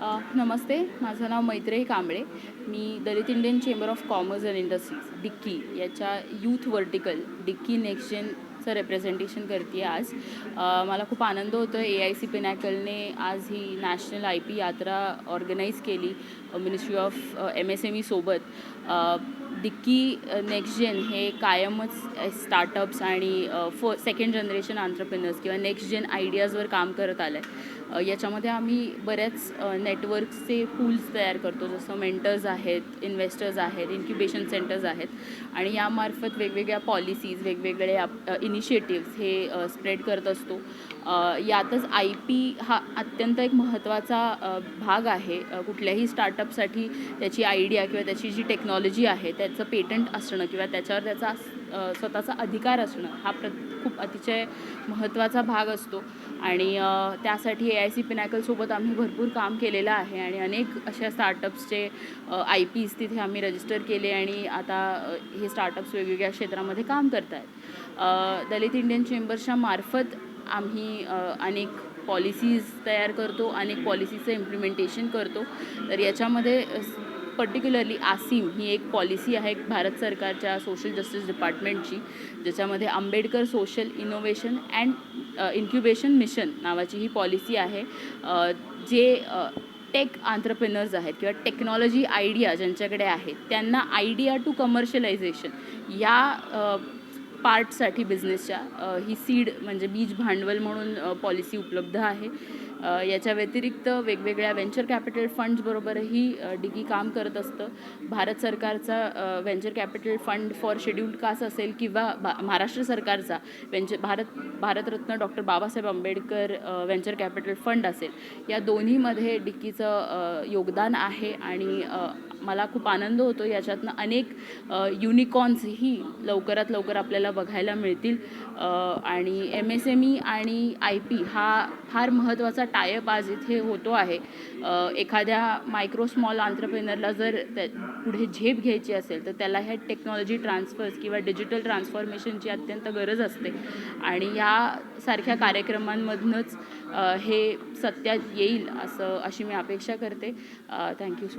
नमस्ते माझं नाव मैत्रेयी कांबळे. मी Dalit Indian chamber of commerce and industries DICCI याच्या यूथ वर्टिकल डिक्की नेक्स्ट जेनचं रेप्रेझेंटेशन करते आज. मला खूप आनंद होतो ए आय सी पिनॅकलने आज ही नॅशनल आय पी यात्रा ऑर्गनाईज केली ministry of M S M ईसोबत dicky next gen हे कायमच स्टार्टअप्स आणि फ सेकंड जनरेशन आंतरप्रिनर्स किंवा नेक्स्ट जेन आयडियाजवर काम करत आलं आहे याच्यामध्ये आम्ही बऱ्याच नेटवर्क्सचे पूल्स तयार करतो. जसं मेंटर्स आहेत इन्व्हेस्टर्स आहेत इन्क्युबेशन सेंटर्स आहेत. आणि यामार्फत वेगवेगळ्या पॉलिसीज वेगवेगळे इनिशिएटिव्स हे स्प्रेड करत असतो. यातच आय पी हा अत्यंत एक महत्त्वाचा भाग आहे. कुठल्याही स्टार्टअपसाठी त्याची आयडिया किंवा त्याची जी टेक्नॉलॉजी आहे त्याचं पेटंट असणं किंवा त्याच्यावर त्याचा स्वतःचा अधिकार असणं हा प्र खूप अतिशय महत्त्वाचा भाग असतो. आणि त्यासाठी ए आय सी पिनॅकलसोबत आम्ही भरपूर काम केलेलं आहे आणि अनेक अशा स्टार्टअप्सचे आय पीज तिथे आम्ही रजिस्टर केले आणि आता हे स्टार्टअप्स वेगवेगळ्या क्षेत्रामध्ये काम करत आहेत दलित इंडियन चेंबर्सच्या मार्फत आम्ही अनेक पॉलिसीज तयार करतो अनेक पॉलिसीचं इम्प्लिमेंटेशन करतो. तर याच्यामध्ये पर्टिक्युलरली आसिम ही एक पॉलिसी आहे भारत सरकारच्या सोशल जस्टिस डिपार्टमेंटची ज्याच्यामध्ये Ambedkar social innovation and incubation mission नावाची ही पॉलिसी आहे. जे टेक आंतरप्रिनर्स आहेत किंवा टेक्नॉलॉजी आयडिया ज्यांच्याकडे आहेत त्यांना आयडिया टू कमर्शियलायझेशन या पार्टसाठी बिझनेसच्या ही सीड म्हणजे बीज भांडवल म्हणून पॉलिसी उपलब्ध आहे. याच्या व्यतिरिक्त वेगवेगळ्या व्हेंचर कॅपिटल फंड्सबरोबरही डिगी काम करत असतं. भारत सरकारचा venture capital fund for scheduled caste असेल किंवा भा महाराष्ट्र सरकारचा venture Bharat Bharat Ratna doctor Babasaheb Ambedkar venture capital fund असेल. या दोन्हीमध्ये डिक्कीचं योगदान आहे आणि मला खूप आनंद होतो. याच्यातनं अनेक युनिकॉर्न्सही लवकरात लवकर आपल्याला बघायला मिळतील. आणि एम एस एम ई आणि आय पी हा फार महत्त्वाचा टायअप आज इथे होतो आहे. एखाद्या मायक्रो स्मॉल आंतरप्रेनरला जर त्या पुढे झेप घ्यायची असेल तर त्याला ह्या टेक्नॉलॉजी ट्रान्सफर्स किंवा डिजिटल ट्रान्सफॉर्मेशनची अत्यंत गरज असते. आणि यासारख्या कार्यक्रमांमधनंच हे सत्यात येईल असं अशी मी अपेक्षा करते. Thank you so